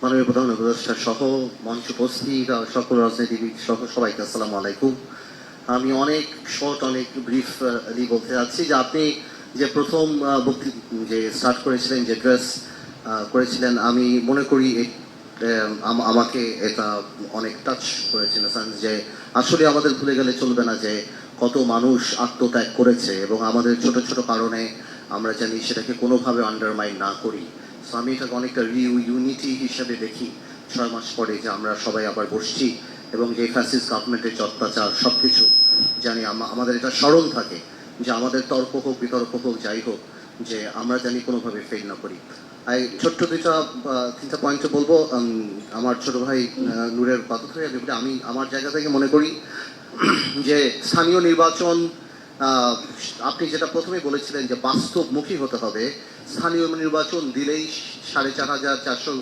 মাননীয় প্রধান উপদেষ্টা সহ মঞ্চ আর সকল রাজনীতিবিদ সহ সবাইকে আসসালামু আলাইকুম। আমি অনেক শর্ট, অনেক ব্রিফ বলতে যাচ্ছি যে আপনি যে প্রথম যে স্টার্ট করেছিলেন, যে ড্রেস করেছিলেন, আমি মনে করি আমাকে এটা অনেক টাচ করেছিল যে আসলে আমাদের ভুলে গেলে চলবে না যে কত মানুষ আত্মত্যাগ করেছে এবং আমাদের ছোট ছোট কারণে আমরা জানি সেটাকে কোনোভাবে আন্ডারমাইন না করি। আমি এটাকে অনেকটা রিউ ইউনিটি হিসেবে দেখি। ছয় মাস পরে যে আমরা সবাই আবার বসছি এবং যে ফ্যাসিস গভর্নমেন্টের যে অত্যাচার সব কিছু জানি আমাদের এটা স্মরণ থাকে যে আমাদের তর্ক হোক, বিতর্ক হোক, যাই হোক, যে আমরা জানি কোনোভাবে ফেল না করি। এই ছোট্ট দুইটা তিনটা পয়েন্ট বলব। আমার ছোট ভাই নূরের কথা আমি আমি আমার জায়গা থেকে মনে করি যে স্থানীয় নির্বাচন আপনি যেটা প্রথমে বলেছিলেন যে বাস্তবমুখী হতে হবে, স্থানীয় নির্বাচন দিলেই সাড়ে চার হাজার চারশো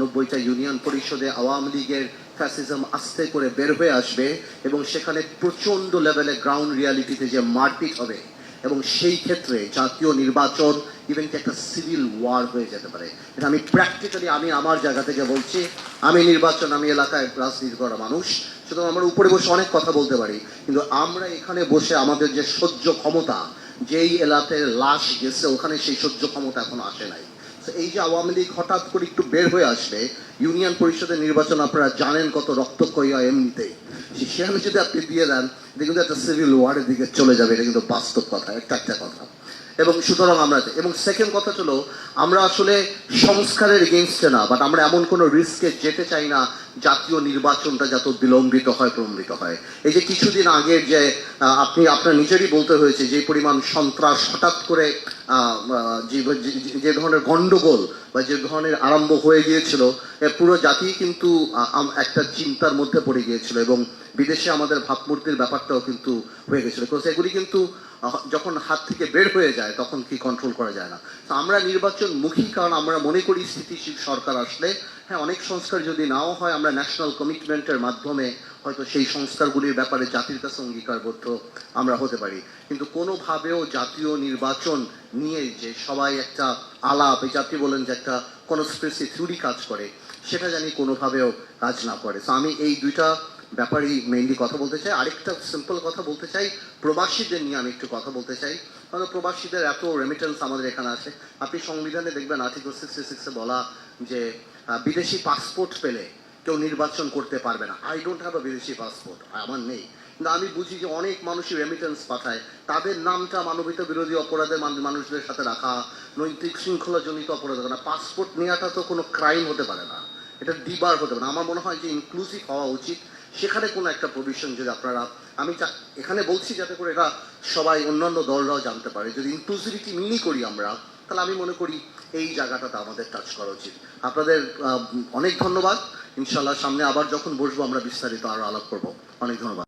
নব্বইটা ইউনিয়ন পরিষদে আওয়ামী লীগের ফ্যাসিজম আস্তে করে বের হয়ে আসবে এবং সেখানে প্রচণ্ড লেভেলে গ্রাউন্ড রিয়ালিটিতে যে মারপিট হবে এবং সেই ক্ষেত্রে জাতীয় নির্বাচন ইভেন একটা সিভিল ওয়ার হয়ে যেতে পারে। এটা আমি প্র্যাকটিক্যালি আমি আমার জায়গা থেকে বলছি আমি নির্বাচন, আমি এলাকায় রাজনীতি করা মানুষ, সুতরাং আমরা উপরে বসে অনেক কথা বলতে পারি, কিন্তু আমরা এখানে বসে আমাদের যে সহ্য ক্ষমতা, যেই এলাকায় লাশ গেছে, ওখানে সেই সহ্য ক্ষমতা এখনও আসে নাই। এই যে আওয়ামী লীগ হঠাৎ করে একটু বের হয়ে আসবে, ইউনিয়ন পরিষদের নির্বাচন আপনারা জানেন কত রক্তক্ষয়ী হয় এমনিতেই সে- সেখানে যদি আপনি দিয়ে দেন, এটা কিন্তু একটা সিভিল ওয়ারের দিকে চলে যাবে, এটা কিন্তু বাস্তব কথা, একটা একটা কথা। এবং সুতরাং আমরা এবং সেকেন্ড কথা হলো, আমরা আসলে সংস্কারের এগেনস্টে না বাট আমরা এমন কোনো রিস্কে যেতে চাই না, জাতীয় নির্বাচনটা যত বিলম্বিত হয়, প্রলম্বিত হয়। এই যে কিছুদিন আগে যে আপনি, আপনার নিজেরই বলতে হয়েছে যে পরিমাণ সন্ত্রাস হঠাৎ করে যে ধরনের গণ্ডগোল বা যে ধরনের আরম্ভ হয়ে গিয়েছিল পুরো জাতি কিন্তু একটা চিন্তার মধ্যে পড়ে গিয়েছিল এবং বিদেশে আমাদের ভাবমূর্তির ব্যাপারটাও কিন্তু হয়ে গেছিল। এগুলি কিন্তু যখন হাত থেকে বের হয়ে যায় তখন কি কন্ট্রোল করা যায় না। তো আমরা নির্বাচন মুখী কারণ আমরা মনে করি স্থিতিশীল সরকার আসলে হ্যাঁ অনেক সংস্কার যদি নাও হয়, আমরা ন্যাশনাল কমিটমেন্টের মাধ্যমে হয়তো সেই সংস্কারগুলির ব্যাপারে জাতির কাছে অঙ্গীকারবদ্ধ আমরা হতে পারি। কিন্তু কোনোভাবেও জাতীয় নির্বাচন নিয়ে যে সবাই একটা আলাপ, এই জাতি বলেন যে একটা কনস্পিরেসি থিওরি কাজ করে, সেটা জানি কোনোভাবেও কাজ না করে। তো আমি এই দুইটা ব্যাপারেই মেইনলি কথা বলতে চাই। আরেকটা সিম্পল কথা বলতে চাই। প্রবাসীদের নিয়ে আমি একটু কথা বলতে চাই। কারণ প্রবাসীদের এত রেমিটেন্স আমাদের এখানে আছে। আপনি সংবিধানে দেখবেন আর্টিকেল সিক্সটি সিক্সে বলা যে বিদেশি পাসপোর্ট পেলে কেউ নির্বাচন করতে পারবে না। আই ডোন্ট হ্যাভ আ বিদেশি পাসপোর্ট আমার নেই। কিন্তু আমি বুঝি যে অনেক মানুষই রেমিটেন্স পাঠায়। তাদের নামটা মানবিত বিরোধী অপরাধের মানুষদের সাথে রাখা, নৈতিক শৃঙ্খলাজনিত অপরাধ না পাসপোর্ট নেওয়াটা তো কোনো ক্রাইম হতে পারে না। এটা দিবার হতে পারে। আমার মনে হয় যে ইনক্লুসিভ হওয়া উচিত। সেখানে কোনো একটা প্রভিশন যদি আপনারা, আমি এখানে বলছি যাতে করে এটা সবাই, অন্যান্য দলরাও জানতে পারে। যদি ইনক্লুসিভিটি মিনি করি আমরা, তাহলে আমি মনে করি এই জায়গাটাতে আমাদের টাচ করা উচিত। আপনাদের অনেক ধন্যবাদ। ইনশাল্লাহ সামনে আবার যখন বসবো আমরা বিস্তারিত আরও আলাপ করব। অনেক ধন্যবাদ।